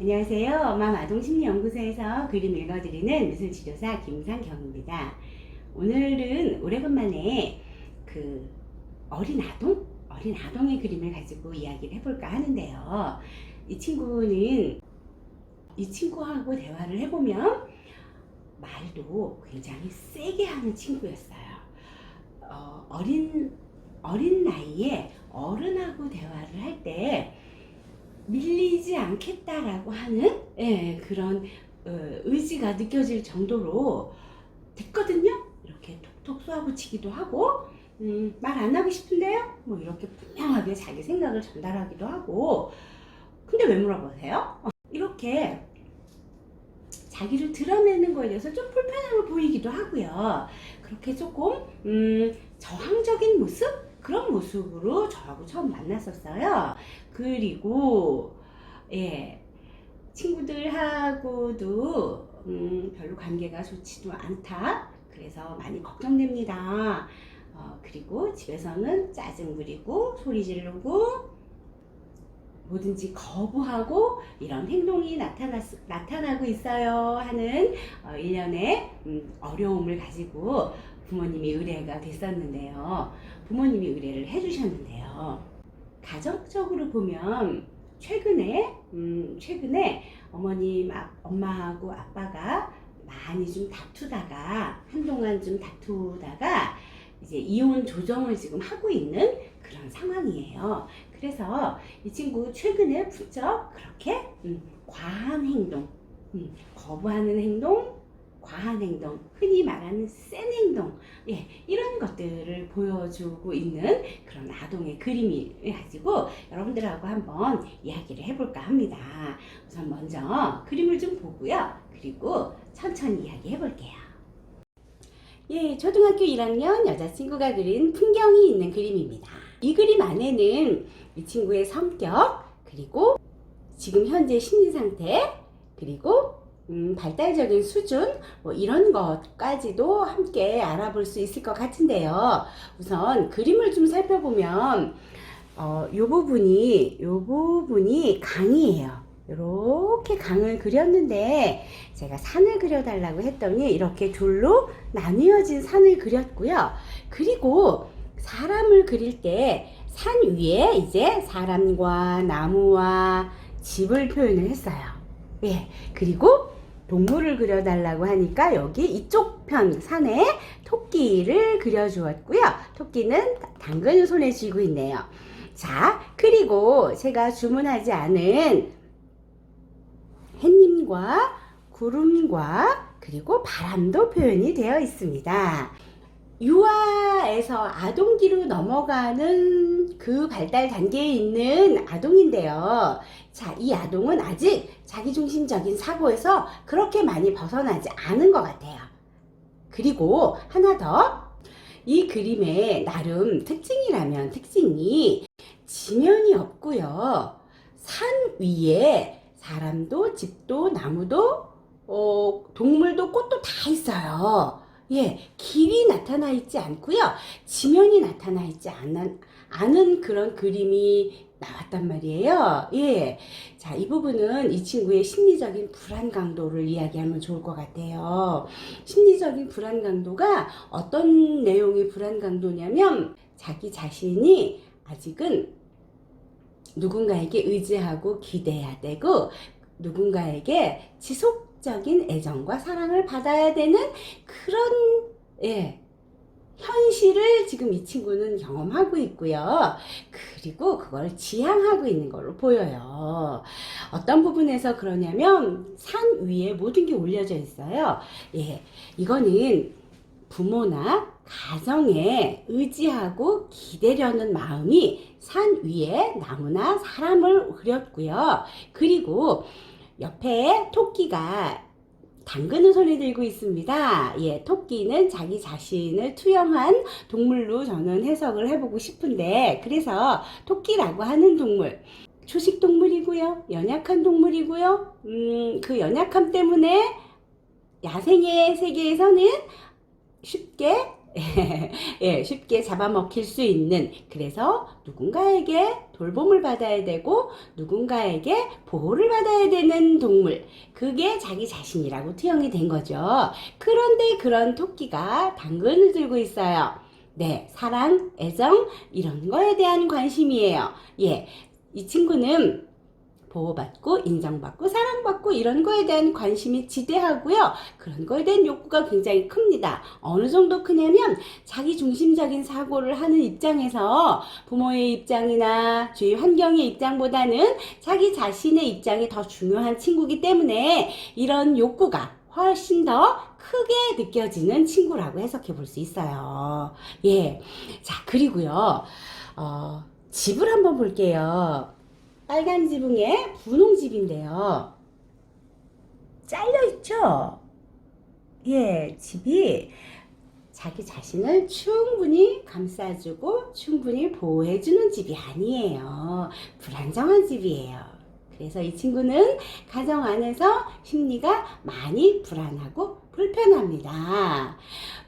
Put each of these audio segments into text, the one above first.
안녕하세요. 엄마 마동심리연구소에서 그림 읽어드리는 미술치료사 김상경입니다. 오늘은 오래간만에 그 어린 아동? 어린 아동의 그림을 가지고 이야기를 해볼까 하는데요. 이 친구는 이 친구하고 대화를 해보면 말도 굉장히 세게 하는 친구였어요. 어, 어린 어린 나이에 어른하고 대화를 할때 밀리지 않겠다라고 하는 예, 그런 어, 의지가 느껴질 정도로 됐거든요. 이렇게 톡톡 쏘아붙이기도 하고 음, 말 안 하고 싶은데요. 뭐 이렇게 분명하게 자기 생각을 전달하기도 하고 근데 왜 물어보세요? 어, 이렇게 자기를 드러내는 거에 대해서 좀 불편함을 보이기도 하고요. 그렇게 조금 음, 저항적인 모습 그런 모습으로 저하고 처음 만났었어요. 그리고 예 친구들하고도 음, 별로 관계가 좋지도 않다. 그래서 많이 걱정됩니다. 어, 그리고 집에서는 짜증 부리고 소리 지르고 뭐든지 거부하고 이런 행동이 나타났, 나타나고 있어요 하는 어, 일련의 음, 어려움을 가지고 부모님이 의뢰가 됐었는데요. 부모님이 의뢰를 해주셨는데요. 가정적으로 보면 최근에 음, 최근에 어머님, 아, 엄마하고 아빠가 많이 좀 다투다가 한동안 좀 다투다가 이제 이혼 조정을 지금 하고 있는 그런 상황이에요. 그래서 이 친구 최근에 부쩍 그렇게 음, 과한 행동, 음, 거부하는 행동, 과한 행동, 흔히 말하는 센 행동, 예, 이런 것들을 보여주고 있는 그런 아동의 그림이 가지고 여러분들하고 한번 이야기를 해볼까 합니다. 우선 먼저 그림을 좀 보고요. 그리고 천천히 이야기 해 볼게요. 예, 초등학교 1학년 여자친구가 그린 풍경이 있는 그림입니다. 이 그림 안에는 이 친구의 성격, 그리고 지금 현재 심리 상태, 그리고 음, 발달적인 수준, 뭐 이런 것까지도 함께 알아볼 수 있을 것 같은데요. 우선 그림을 좀 살펴보면, 어, 요 부분이, 요 부분이 강이에요. 이렇게 강을 그렸는데, 제가 산을 그려달라고 했더니, 이렇게 둘로 나뉘어진 산을 그렸고요. 그리고 사람을 그릴 때, 산 위에 이제 사람과 나무와 집을 표현을 했어요. 예. 그리고 동물을 그려달라고 하니까 여기 이쪽 편 산에 토끼를 그려주었고요. 토끼는 당근을 손에 쥐고 있네요. 자, 그리고 제가 주문하지 않은 햇님과 구름과 그리고 바람도 표현이 되어 있습니다. 유아에서 아동기로 넘어가는 그 발달 단계에 있는 아동인데요. 자, 이 아동은 아직 자기중심적인 사고에서 그렇게 많이 벗어나지 않은 것 같아요. 그리고 하나 더. 이 그림의 나름 특징이라면 특징이 지면이 없고요. 산 위에 사람도 집도 나무도 어, 동물도 꽃도 다 있어요. 예, 길이 나타나 있지 않고요. 지면이 나타나 있지 않은, 않은 그런 그림이 나왔단 말이에요. 예. 자, 이 부분은 이 친구의 심리적인 불안 강도를 이야기하면 좋을 것 같아요. 심리적인 불안 강도가 어떤 내용의 불안 강도냐면 자기 자신이 아직은 누군가에게 의지하고 기대야 되고 누군가에게 지속 적인 애정과 사랑을 받아야 되는 그런 예, 현실을 지금 이 친구는 경험하고 있고요. 그리고 그걸 지향하고 있는 걸로 보여요. 어떤 부분에서 그러냐면 산 위에 모든 게 올려져 있어요. 예, 이거는 부모나 가정에 의지하고 기대려는 마음이 산 위에 나무나 사람을 그렸고요. 그리고 옆에 토끼가 당근을 손에 들고 있습니다. 예, 토끼는 자기 자신을 투영한 동물로 저는 해석을 해보고 싶은데, 그래서 토끼라고 하는 동물. 초식 동물이고요. 연약한 동물이고요. 음, 그 연약함 때문에 야생의 세계에서는 쉽게 예, 쉽게 잡아먹힐 수 있는 그래서 누군가에게 돌봄을 받아야 되고 누군가에게 보호를 받아야 되는 동물 그게 자기 자신이라고 투영이 된 거죠. 그런데 그런 토끼가 당근을 들고 있어요. 네, 사랑, 애정 이런 거에 대한 관심이에요. 예, 이 친구는 보호받고 인정받고 사랑받고 이런 거에 대한 관심이 지대하고요. 그런 거에 대한 욕구가 굉장히 큽니다. 어느 정도 크냐면 자기 중심적인 사고를 하는 입장에서 부모의 입장이나 주위 환경의 입장보다는 자기 자신의 입장이 더 중요한 친구기 때문에 이런 욕구가 훨씬 더 크게 느껴지는 친구라고 해석해 볼 수 있어요. 예. 자, 그리고요. 어, 집을 한번 볼게요. 빨간 지붕에 분홍 집인데요. 잘려 있죠? 예, 집이 자기 자신을 충분히 감싸주고 충분히 보호해주는 집이 아니에요. 불안정한 집이에요. 그래서 이 친구는 가정 안에서 심리가 많이 불안하고 불편합니다.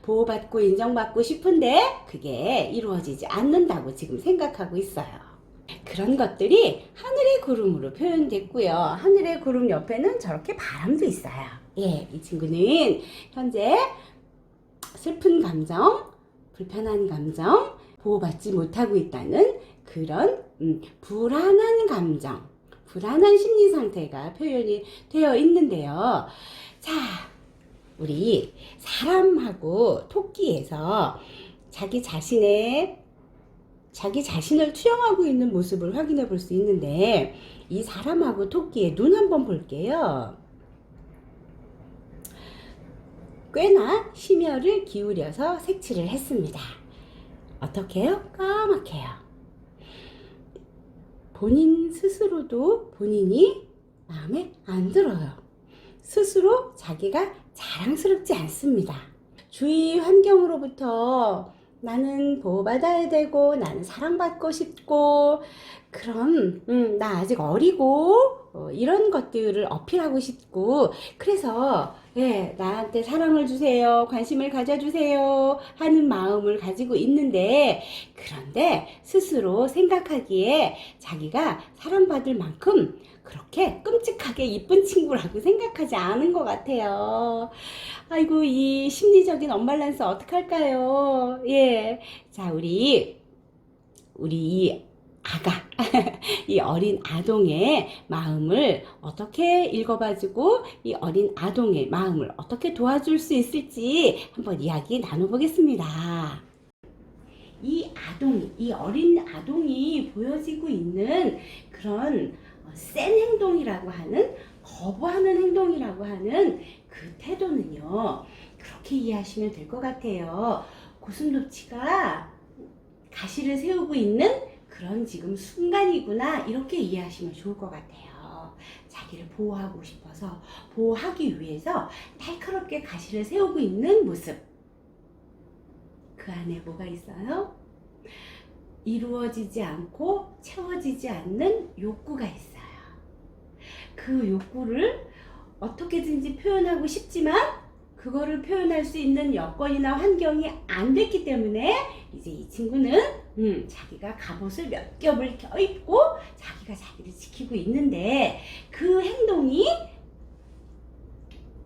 보호받고 인정받고 싶은데 그게 이루어지지 않는다고 지금 생각하고 있어요. 그런 것들이 하늘의 구름으로 표현됐고요. 하늘의 구름 옆에는 저렇게 바람도 있어요. 예, 이 친구는 현재 슬픈 감정, 불편한 감정, 보호받지 못하고 있다는 그런 음, 불안한 감정, 불안한 심리 상태가 표현이 되어 있는데요. 자, 우리 사람하고 토끼에서 자기 자신의 자기 자신을 투영하고 있는 모습을 확인해 볼 수 있는데 이 사람하고 토끼의 눈 한번 볼게요. 꽤나 심혈을 기울여서 색칠을 했습니다. 어떻게 해요? 까맣게요. 본인 스스로도 본인이 마음에 안 들어요. 스스로 자기가 자랑스럽지 않습니다. 주위 환경으로부터 나는 보호받아야 되고 나는 사랑받고 싶고 그럼 음, 나 아직 어리고 어, 이런 것들을 어필하고 싶고 그래서 예, 나한테 사랑을 주세요 관심을 가져주세요 하는 마음을 가지고 있는데 그런데 스스로 생각하기에 자기가 사랑받을 만큼 그렇게 끔찍하게 이쁜 친구라고 생각하지 않은 것 같아요. 아이고, 이 심리적인 언밸런스 어떡할까요? 예. 자, 우리, 우리 이 아가, 이 어린 아동의 마음을 어떻게 읽어봐주고 이 어린 아동의 마음을 어떻게 도와줄 수 있을지 한번 이야기 나눠보겠습니다. 이 아동, 이 어린 아동이 보여지고 있는 그런 어, 센 행동이라고 하는 거부하는 행동이라고 하는 그 태도는요 그렇게 이해하시면 될 것 같아요. 고슴도치가 가시를 세우고 있는 그런 지금 순간이구나 이렇게 이해하시면 좋을 것 같아요. 자기를 보호하고 싶어서 보호하기 위해서 날카롭게 가시를 세우고 있는 모습. 그 안에 뭐가 있어요? 이루어지지 않고 채워지지 않는 욕구가 있어요. 그 욕구를 어떻게든지 표현하고 싶지만 그거를 표현할 수 있는 여건이나 환경이 안 됐기 때문에 이제 이 친구는 음, 자기가 갑옷을 몇 겹을 껴입고 자기가 자기를 지키고 있는데 그 행동이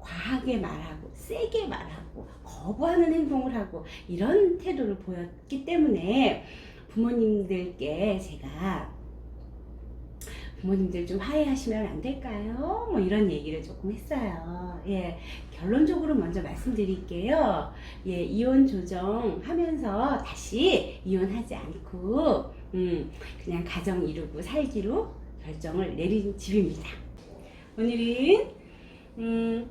과하게 말하고 세게 말하고 거부하는 행동을 하고 이런 태도를 보였기 때문에 부모님들께 제가 부모님들 좀 화해하시면 안 될까요? 뭐 이런 얘기를 조금 했어요. 예, 결론적으로 먼저 말씀드릴게요. 예, 이혼 조정하면서 다시 이혼하지 않고, 음, 그냥 가정 이루고 살기로 결정을 내린 집입니다. 오늘은, 음,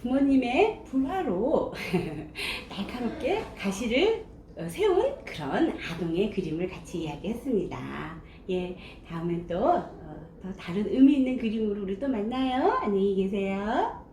부모님의 불화로 날카롭게 가시를 어, 세운 그런 아동의 그림을 같이 이야기했습니다. 예, 다음엔 또, 어, 더 다른 의미 있는 그림으로 우리 또 만나요. 안녕히 계세요.